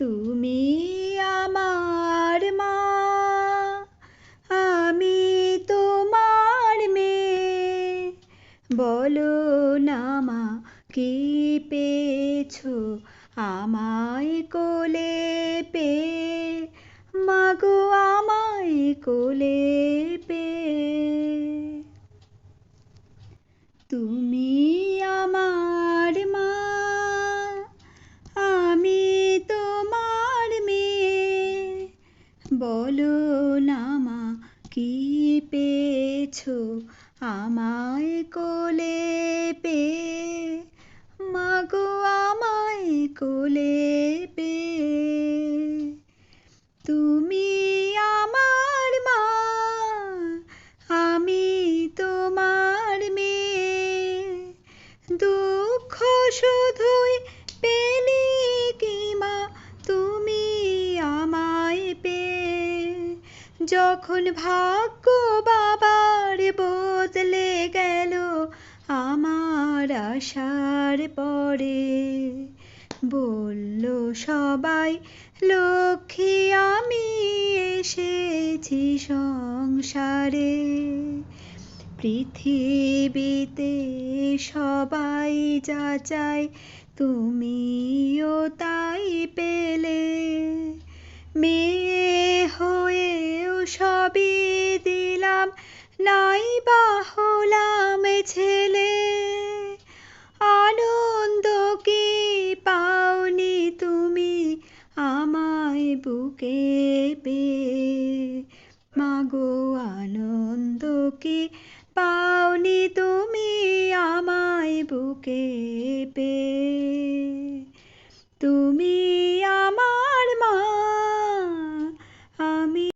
তুমি আমার মা, আমি তোমার মেয়ে। বলো না মা, কি পেয়েছ আমায় কোলে পে? মাগো আমায় কোলে পে। তুমি বলো না মা, কি পেয়েছ আমায় কোলে পে? মাগো আমায় কোলে পে। তুমি আমার মা, আমি তোমার মেয়ে। দুঃখ শুধুই যখন ভাগ্য বাবার বদলে গেল, আমার আশার পরে বলল সবাই, লক্ষ্মী, আমি এসেছি সংসারে। পৃথিবীতে সবাই যা চায়, তুমিও তাই পেলে। মেয়ে নাই বাহলাম ছেলে। আনন্দ কি পাওনি তুমি আমায় বুকে পে মাগো, আনন্দ কি পাওনি তুমি আমায় বুকে পে